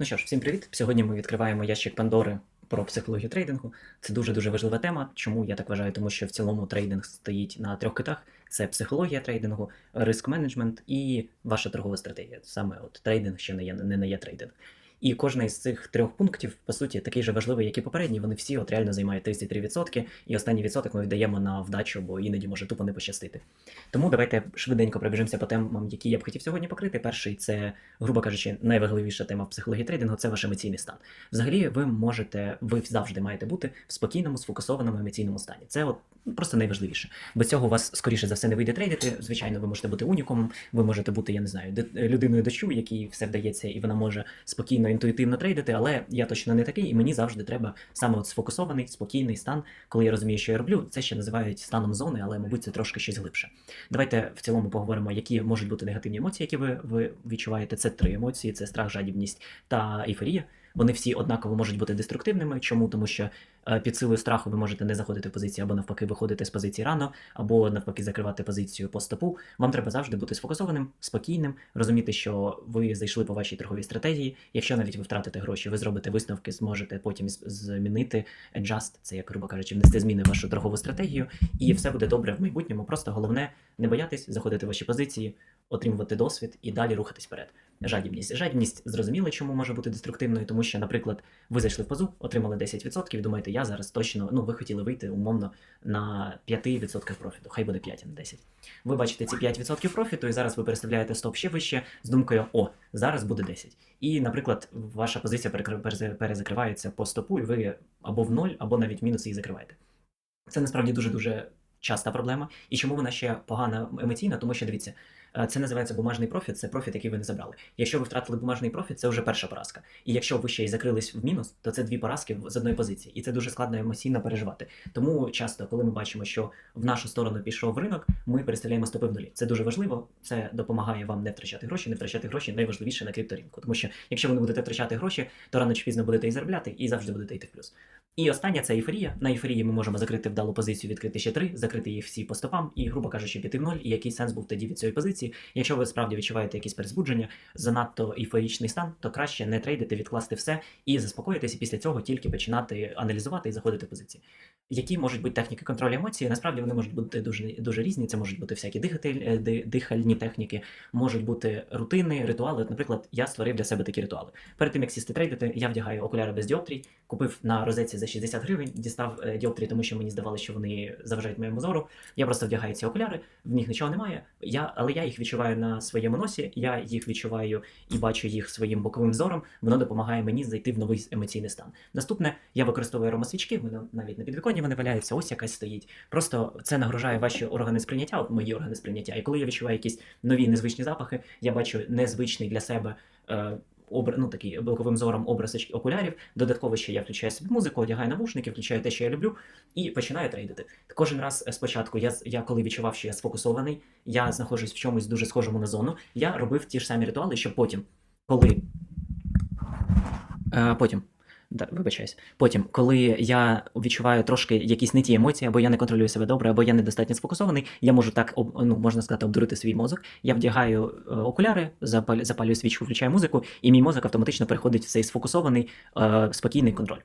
Ну що ж, всім привіт! Сьогодні ми відкриваємо ящик Пандори про психологію трейдингу. Це дуже дуже важлива тема. Чому я так вважаю? Тому що в цілому трейдинг стоїть на трьох китах: це психологія трейдингу, риск менеджмент і ваша торгова стратегія. Саме от трейдинг, ще не є не, не є трейдинг. І кожен із цих трьох пунктів, по суті, такий же важливий, як і попередній. Вони всі от реально займають 33%, і останній відсоток ми віддаємо на вдачу, бо іноді може тупо не пощастити. Тому давайте швиденько пробіжимося по темам, які я б хотів сьогодні покрити. Перший це, грубо кажучи, найважливіша тема в психології трейдингу це ваш емоційний стан. Взагалі, ви можете, ви завжди маєте бути в спокійному, сфокусованому емоційному стані. Це от просто найважливіше. Без цього у вас скоріше за все не вийде трейдити. Звичайно, ви можете бути унікумом, ви можете бути, я не знаю, людиною дощу, якій все вдається, і вона може спокійно, інтуїтивно трейдити, але я точно не такий, і мені завжди треба саме от сфокусований, спокійний стан, коли я розумію, що я роблю. Це ще називають станом зони, але мабуть це трошки щось глибше. Давайте в цілому поговоримо, які можуть бути негативні емоції, які ви, ви відчуваєте. Це три емоції: це страх, жадібність та ейфорія. Вони всі однаково можуть бути деструктивними. Чому? Тому що е, під силою страху ви можете не заходити в позиції, або навпаки виходити з позиції рано, або навпаки закривати позицію по стопу. Вам треба завжди бути сфокусованим, спокійним, розуміти, що ви зайшли по вашій торговій стратегії. Якщо навіть ви втратите гроші, ви зробите висновки, зможете потім змінити adjust, це як грубо кажучи, внести зміни в вашу торгову стратегію, і все буде добре в майбутньому. Просто головне не боятись заходити в ваші позиції, отримувати досвід і далі рухатись вперед. Жадібність. Жадібність зрозуміло, чому може бути деструктивною, тому що, наприклад, ви зайшли в позу, отримали 10%, і думаєте, я зараз точно, ну ви хотіли вийти умовно на 5% профіту, хай буде 5, а не 10. Ви бачите ці 5% профіту, і зараз ви переставляєте стоп ще вище з думкою, о, зараз буде 10. І, наприклад, ваша позиція перезакривається по стопу, і ви або в ноль, або навіть мінус її закриваєте. Це насправді дуже дуже часта проблема. І чому вона ще погана емоційна? Тому що дивіться, е, це називається бумажний профіт, це профіт, який ви не забрали. Якщо ви втратили бумажний профіт, це вже перша поразка. І якщо ви ще й закрились в мінус, то це дві поразки з одної позиції, і це дуже складно емоційно переживати. Тому часто, коли ми бачимо, що в нашу сторону пішов ринок, ми переставляємо стопи в нулі. Це дуже важливо. Це допомагає вам не втрачати гроші. Не втрачати гроші найважливіше на крипторинку. Тому що якщо ви не будете втрачати гроші, то рано чи пізно будете і заробляти, і завжди будете йти в плюс. І остання це ейфорія. На ейфорії ми можемо закрити вдалу позицію, відкрити ще три, закрити їх всі по стопам і, грубо кажучи, піти в ноль. І який сенс був тоді від цієї позиції? Якщо ви справді відчуваєте якісь перезбудження, занадто ейфорічний стан, то краще не трейдити, відкласти все і заспокоїтися і після цього тільки починати аналізувати і заходити в позиції. Які можуть бути техніки контролю емоцій? Насправді вони можуть бути дуже дуже різні. Це можуть бути всякі е, дихальні техніки, можуть бути рутини, ритуали. От, наприклад, я створив для себе такі ритуали. Перед тим як сісти трейдити, я вдягаю окуляри без діоптрій, купив на розетці за 60 гривень, дістав е, діоптрії, тому що мені здавалося, що вони заважають моєму зору. Я просто вдягаю ці окуляри, в них нічого немає. Я, але я їх відчуваю на своєму носі, я їх відчуваю і бачу їх своїм боковим зором. Воно допомагає мені зайти в новий емоційний стан. Наступне, я використовую аромасвічки, вони навіть на підвіконні вони валяються, ось якась стоїть. Просто це нагружає ваші органи сприйняття, от мої органи сприйняття. І коли я відчуваю якісь нові незвичні запахи, я бачу незвичний для себе. Обр... ну, такий боковим зором образ окулярів. Додатково ще я включаю собі музику, одягаю навушники, включаю те, що я люблю, і починаю трейдити. Кожен раз е, спочатку, я, я коли відчував, що я сфокусований, я знаходжусь в чомусь дуже схожому на зону, я робив ті ж самі ритуали, щоб потім, коли. Е, потім. Да, вибачаюсь. Потім, коли я відчуваю трошки якісь не ті емоції, або я не контролюю себе добре, або я недостатньо сфокусований, я можу так ну, можна сказати, обдурити свій мозок. Я вдягаю е, окуляри, запалю, запалюю свічку, включаю музику, і мій мозок автоматично переходить в цей сфокусований, е, спокійний контроль.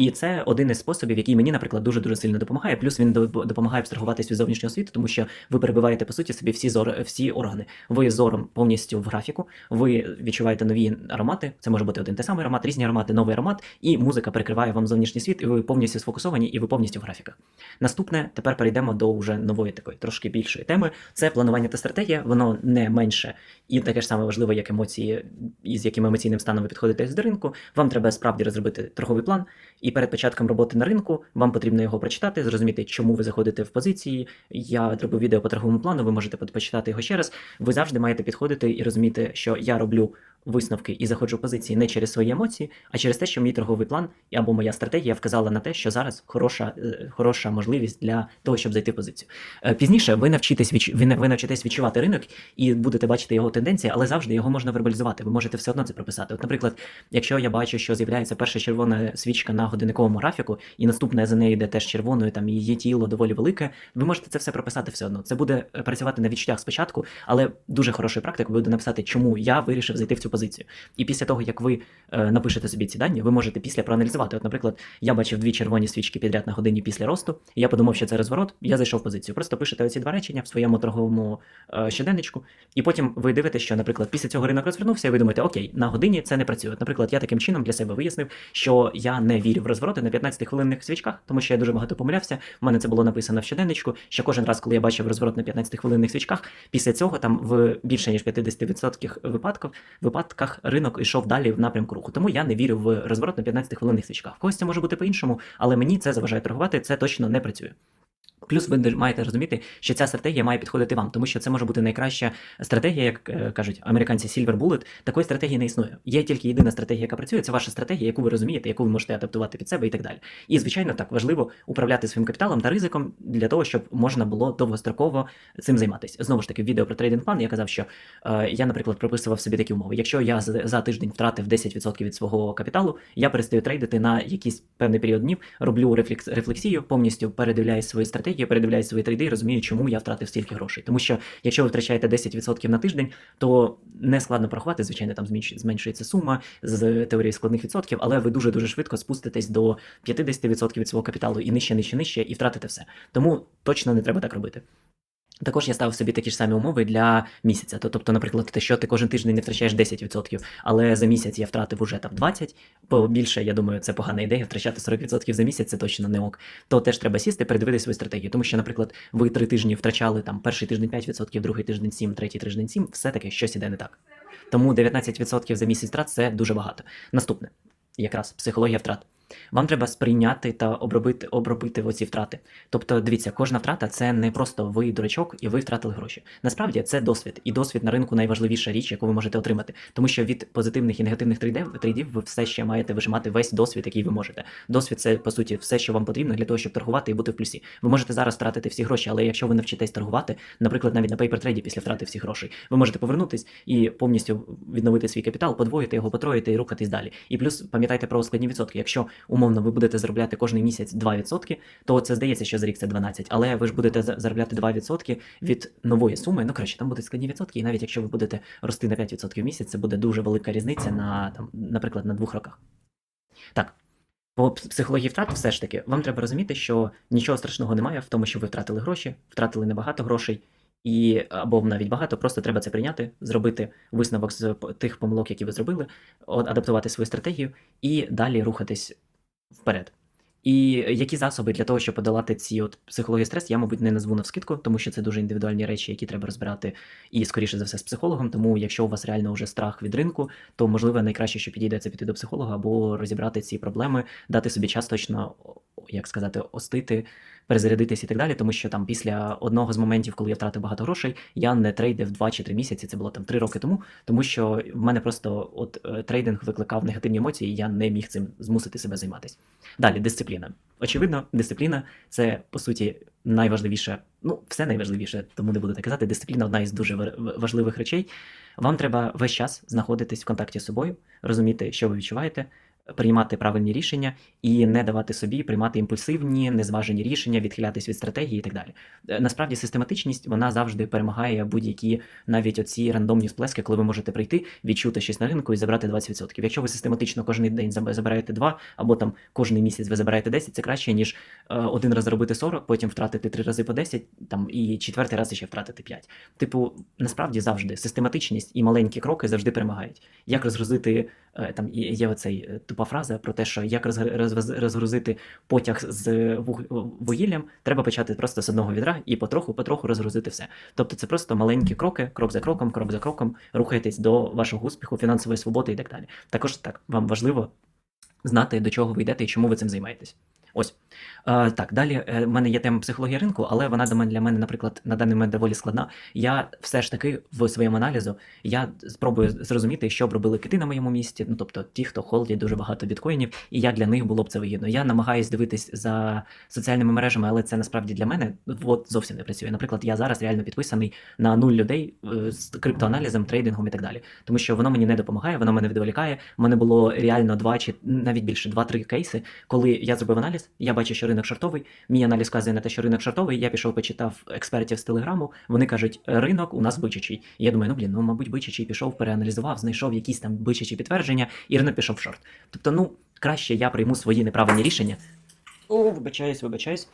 І це один із способів, який мені, наприклад, дуже дуже сильно допомагає. Плюс він допомагає абстрагуватись від зовнішнього світу, тому що ви перебиваєте по суті собі всі зор, всі органи. Ви зором повністю в графіку, ви відчуваєте нові аромати. Це може бути один той самий аромат, різні аромати, новий аромат, і музика перекриває вам зовнішній світ, і ви повністю сфокусовані, і ви повністю в графіках. Наступне, тепер перейдемо до вже нової такої трошки більшої теми. Це планування та стратегія. Воно не менше і таке ж саме важливе, як емоції, з яким емоційним станом ви підходите до ринку. Вам треба справді розробити торговий план. І перед початком роботи на ринку вам потрібно його прочитати, зрозуміти, чому ви заходите в позиції. Я зробив відео по торговому плану, ви можете почитати його ще раз. Ви завжди маєте підходити і розуміти, що я роблю висновки і заходжу позиції не через свої емоції, а через те, що мій торговий план або моя стратегія вказала на те, що зараз хороша, е, хороша можливість для того, щоб зайти в позицію. Е, Пізніше ви навчитесь відч... ви, навчитесь відчувати ринок і будете бачити його тенденції, але завжди його можна вербалізувати. Ви можете все одно це прописати. От, наприклад, якщо я бачу, що з'являється перша червона свічка на годинниковому графіку, і наступна за нею йде теж червоною, там її тіло доволі велике, ви можете це все прописати все одно. Це буде е, працювати на відчуттях спочатку, але дуже хорошою практикою буде написати, чому я вирішив зайти в цю позицію. І після того, як ви е, напишете собі ці дані, ви можете після проаналізувати. От, наприклад, я бачив дві червоні свічки підряд на годині після росту. І я подумав, що це розворот. Я зайшов в позицію. Просто пишете оці два речення в своєму торговому е, щоденничку, і потім ви дивитеся, що, наприклад, після цього ринок розвернувся, і ви думаєте, окей, на годині це не працює. От, наприклад, я таким чином для себе вияснив, що я не вірю в розвороти на 15-хвилинних свічках, тому що я дуже багато помилявся. У мене це було написано в щоденничку. Що кожен раз, коли я бачив розворот на 15-хвилинних свічках, після цього там в більше ніж 50% випадків випадках ринок йшов далі в напрямку руху. Тому я не вірю в розворот на 15-хвилинних свічках. В когось це може бути по-іншому, але мені це заважає торгувати, це точно не працює. Плюс ви маєте розуміти, що ця стратегія має підходити вам, тому що це може бути найкраща стратегія, як е, кажуть американці Silver Bullet. Такої стратегії не існує. Є тільки єдина стратегія, яка працює. Це ваша стратегія, яку ви розумієте, яку ви можете адаптувати під себе і так далі. І звичайно, так важливо управляти своїм капіталом та ризиком для того, щоб можна було довгостроково цим займатися. Знову ж таки, в відео про трейдинг план я казав, що е, я, наприклад, прописував собі такі умови. Якщо я за, за тиждень втратив 10% від свого капіталу, я перестаю трейдити на якийсь певний період днів, роблю рефлекс, рефлексію, повністю передивляюсь свої стратегії, передивляюсь свої трейди, і розумію, чому я втратив стільки грошей. Тому що якщо ви втрачаєте 10% на тиждень, то не складно порахувати, звичайно, там зменшується сума з теорії складних відсотків, але ви дуже дуже швидко спуститесь до 50% від свого капіталу і нижче, нижче, нижче, і втратите все. Тому точно не треба так робити. Також я ставив собі такі ж самі умови для місяця. Тобто, наприклад, те, що ти кожен тиждень не втрачаєш 10%, але за місяць я втратив уже там 20%, бо більше, я думаю, це погана ідея. Втрачати 40% за місяць це точно не ок. То теж треба сісти, передивитися свою стратегію. Тому що, наприклад, ви три тижні втрачали там перший тиждень 5%, другий тиждень 7%, третій тиждень 7%, все-таки щось іде не так. Тому 19% за місяць втрат це дуже багато. Наступне, якраз психологія втрат. Вам треба сприйняти та обробити, обробити оці втрати. Тобто, дивіться, кожна втрата це не просто ви дурачок і ви втратили гроші. Насправді це досвід, і досвід на ринку найважливіша річ, яку ви можете отримати. Тому що від позитивних і негативних трейдів, ви все ще маєте вижимати весь досвід, який ви можете. Досвід це по суті все, що вам потрібно для того, щоб торгувати і бути в плюсі. Ви можете зараз втратити всі гроші, але якщо ви навчитесь торгувати, наприклад, навіть на пейпертрейді після втрати всіх грошей, ви можете повернутись і повністю відновити свій капітал, подвоїти його, потроїти і рухатись далі. І плюс пам'ятайте про складні відсотки. Якщо умовно ви будете заробляти кожний місяць 2%, то це здається, що за рік це 12, але ви ж будете заробляти 2% від нової суми. Ну коротше, там будуть складні відсотки, і навіть якщо ви будете рости на 5% в місяць, це буде дуже велика різниця на там, наприклад, на двох роках. Так. По психології втрат, все ж таки, вам треба розуміти, що нічого страшного немає в тому, що ви втратили гроші, втратили небагато грошей, і або навіть багато, просто треба це прийняти, зробити висновок з тих помилок, які ви зробили, адаптувати свою стратегію і далі рухатись вперед. І які засоби для того, щоб подолати ці от психології стрес, я, мабуть, не назву навскидку, тому що це дуже індивідуальні речі, які треба розбирати і скоріше за все з психологом. Тому якщо у вас реально вже страх від ринку, то можливо найкраще, що підійде, це піти до психолога або розібрати ці проблеми, дати собі час точно, як сказати, остити, перезарядитись і так далі. Тому що там після одного з моментів, коли я втратив багато грошей, я не трейдив 2 чи 3 місяці. Це було там 3 роки тому, тому що в мене просто от е, трейдинг викликав негативні емоції, і я не міг цим змусити себе займатися. Далі, дисципліна. Очевидно, дисципліна це по суті найважливіше, ну, все найважливіше, тому не буду так казати. Дисципліна одна із дуже ва- ва- важливих речей. Вам треба весь час знаходитись в контакті з собою, розуміти, що ви відчуваєте, приймати правильні рішення і не давати собі приймати імпульсивні, незважені рішення, відхилятись від стратегії і так далі. Е, Насправді систематичність вона завжди перемагає будь-які навіть оці рандомні сплески, коли ви можете прийти, відчути щось на ринку і забрати 20%. Якщо ви систематично кожен день забираєте 2, або там кожен місяць ви забираєте 10, це краще, ніж е, один раз заробити 40, потім втратити 3 рази по 10, там, і четвертий раз ще втратити 5. Типу, насправді завжди систематичність і маленькі кроки завжди перемагають. Як розгрузити е, там є оцей е, тупа фраза про те, що як розгр- розгрузити потяг з вуг- вугіллям, треба почати просто з одного відра і потроху, потроху розгрузити все. Тобто це просто маленькі кроки, крок за кроком, крок за кроком, рухаєтесь до вашого успіху, фінансової свободи і так далі. Також так вам важливо знати, до чого ви йдете і чому ви цим займаєтесь. Ось. Е, так, далі е, в мене є тема психологія ринку, але вона до мене для мене, наприклад, на даний момент доволі складна. Я все ж таки в своєму аналізу я спробую зрозуміти, що б робили кити на моєму місці, ну тобто ті, хто холдять дуже багато біткоїнів, і як для них було б це вигідно. Я намагаюсь дивитись за соціальними мережами, але це насправді для мене от, зовсім не працює. Наприклад, я зараз реально підписаний на нуль людей е, з криптоаналізом, трейдингом і так далі. Тому що воно мені не допомагає, воно мене відволікає. У мене було реально два чи навіть більше, два-три кейси, коли я зробив аналіз, я. Бачу, що ринок шортовий. Мій аналіз вказує на те, що ринок шортовий. Я пішов, почитав експертів з телеграму. Вони кажуть, ринок у нас бичачий. Я думаю, ну блін, ну мабуть, бичачий пішов, переаналізував, знайшов якісь там бичачі підтвердження, і ринок пішов в шорт. Тобто, ну краще я прийму свої неправильні рішення. О, вибачаюсь, вибачаюсь.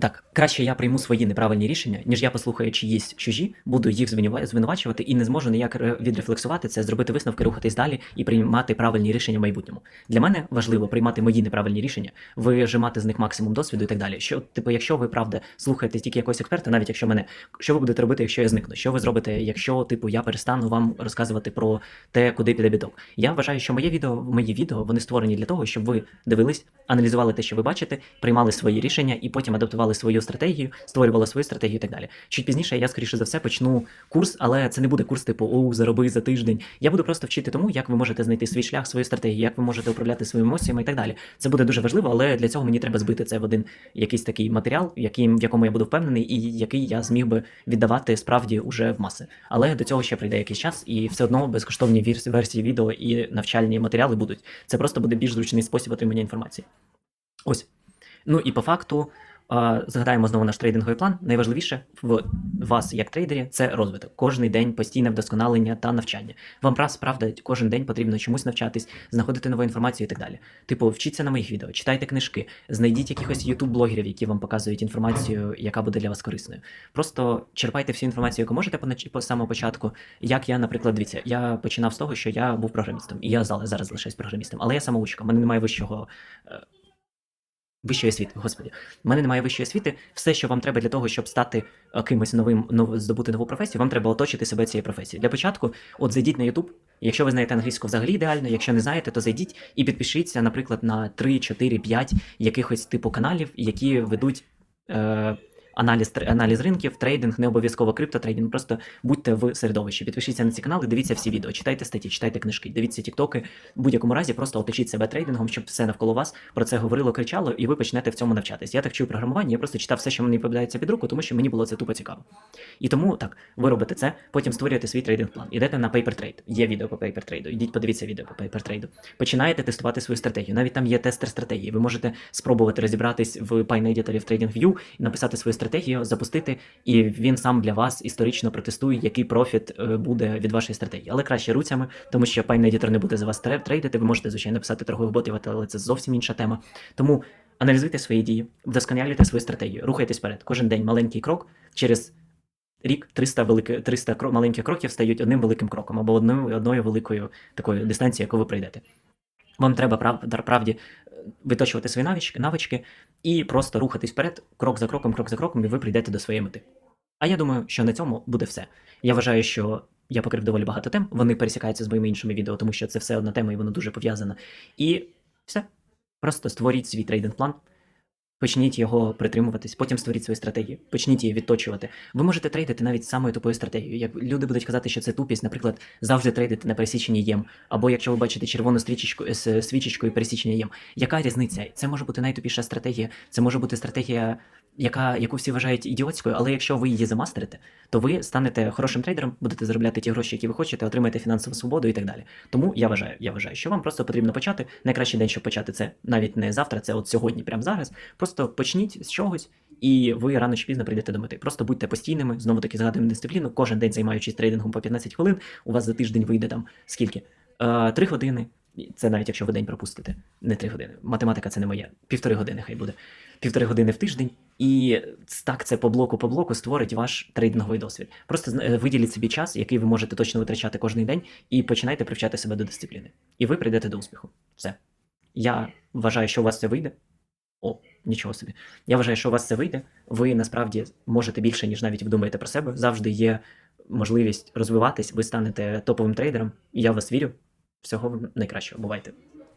Так, краще я прийму свої неправильні рішення, ніж я послухаю чиїсь чужі, буду їх звинува- звинувачувати і не зможу ніяк відрефлексувати це, зробити висновки, рухатись далі і приймати правильні рішення в майбутньому. Для мене важливо приймати мої неправильні рішення, вижимати з них максимум досвіду і так далі. Що, типу, якщо ви правда слухаєте тільки якогось експерта, навіть якщо мене, що ви будете робити, якщо я зникну? Що ви зробите, якщо типу я перестану вам розказувати про те, куди піде біток? Я вважаю, що моє відео, мої відео вони створені для того, щоб ви дивились, аналізували те, що ви бачите, приймали свої рішення і потім адаптували свою стратегію, створювали свою стратегію і так далі. Чуть пізніше я, скоріше за все, почну курс, але це не буде курс типу «Оу, зароби за тиждень. Я буду просто вчити тому, як ви можете знайти свій шлях, свою стратегію, як ви можете управляти своїми емоціями і так далі. Це буде дуже важливо, але для цього мені треба збити це в один якийсь такий матеріал, яким, в якому я буду впевнений, і який я зміг би віддавати справді уже в маси. Але до цього ще прийде якийсь час, і все одно безкоштовні версії відео і навчальні матеріали будуть. Це просто буде більш зручний спосіб отримання інформації. Ось. Ну і по факту. Згадаємо знову наш трейдинговий план. Найважливіше в вас, як трейдері, це розвиток. Кожний день постійне вдосконалення та навчання. Вам раз, правда, кожен день потрібно чомусь навчатись, знаходити нову інформацію і так далі. Типу, вчіться на моїх відео, читайте книжки, знайдіть якихось ютуб-блогерів, які вам показують інформацію, яка буде для вас корисною. Просто черпайте всю інформацію, яку можете по, самого початку. Як я, наприклад, дивіться, я починав з того, що я був програмістом, і я зараз, лишаюсь програмістом, але я самоучка, мене немає вищого. Вищої освіти, господі, в мене немає вищої освіти. Все, що вам треба для того, щоб стати е, кимось новим, нов, здобути нову професію, вам треба оточити себе цією професією. Для початку, от зайдіть на YouTube. Якщо ви знаєте англійську взагалі ідеально, якщо не знаєте, то зайдіть і підпишіться, наприклад, на 3, 4, 5 якихось типу каналів, які ведуть. Е, Аналіз, аналіз ринків, трейдинг, не обов'язково криптотрейдинг, просто будьте в середовищі. Підпишіться на ці канали, дивіться всі відео, читайте статті, читайте книжки, дивіться тіктоки. В будь-якому разі просто оточіть себе трейдингом, щоб все навколо вас про це говорило, кричало, і ви почнете в цьому навчатись. Я так чую програмування, я просто читав все, що мені попадається під руку, тому що мені було це тупо цікаво. І тому так, ви робите це, потім створюєте свій трейдинг план. Ідете на PaperTrade. Є відео по PaperTrade. Ідіть, подивіться відео по PaperTrade. Починаєте тестувати свою стратегію. Навіть там є тестер стратегії. Ви можете спробувати розібратись в Pine Editor в TradingView і написати свою стратегію, запустити, і він сам для вас історично протестує, який профіт е, буде від вашої стратегії. Але краще руцями, тому що Pine Editor не буде за вас трейдити. Ви можете, звичайно, писати торгових ботів, але це зовсім інша тема. Тому аналізуйте свої дії, вдосконалюйте свою стратегію, рухайтесь вперед. Кожен день маленький крок через. Рік 300 велики, 300 кро- маленьких кроків стають одним великим кроком або одною, одною великою такою дистанцією, яку ви пройдете. Вам треба прав, правді виточувати свої навички, навички і просто рухатись вперед, крок за кроком, крок за кроком, і ви прийдете до своєї мети. А я думаю, що на цьому буде все. Я вважаю, що я покрив доволі багато тем. Вони пересікаються з моїми іншими відео, тому що це все одна тема і воно дуже пов'язано. І все. Просто створіть свій трейдинг план. Почніть його притримуватись, потім створіть свою стратегію, почніть її відточувати. Ви можете трейдити навіть самою тупою стратегією. Як люди будуть казати, що це тупість, наприклад, завжди трейдити на пересіченні єм, або якщо ви бачите червону стрічечку з свічечкою пересічення єм. Яка різниця? Це може бути найтупіша стратегія, це може бути стратегія, яка, яку всі вважають ідіотською, але якщо ви її замастерите, то ви станете хорошим трейдером, будете заробляти ті гроші, які ви хочете, отримаєте фінансову свободу і так далі. Тому я вважаю, я вважаю, що вам просто потрібно почати. Найкращий день, щоб почати це навіть не завтра, це от сьогодні, прямо зараз. Просто почніть з чогось, і ви рано чи пізно прийдете до мети. Просто будьте постійними, знову таки згадуємо дисципліну. Кожен день займаючись трейдингом по 15 хвилин. У вас за тиждень вийде там скільки? Е, Три години. Це навіть якщо ви день пропустите, не три години. Математика це не моя. Півтори години хай буде. Півтори години в тиждень, і так це по блоку по блоку створить ваш трейдинговий досвід. Просто е, виділіть собі час, який ви можете точно витрачати кожен день, і починайте привчати себе до дисципліни. І ви прийдете до успіху. Все. Я вважаю, що у вас це вийде. О, нічого собі. Я вважаю, що у вас це вийде. Ви насправді можете більше, ніж навіть ви думаєте про себе. Завжди є можливість розвиватись, ви станете топовим трейдером, і я в вас вірю. Всього найкращого. Бувайте.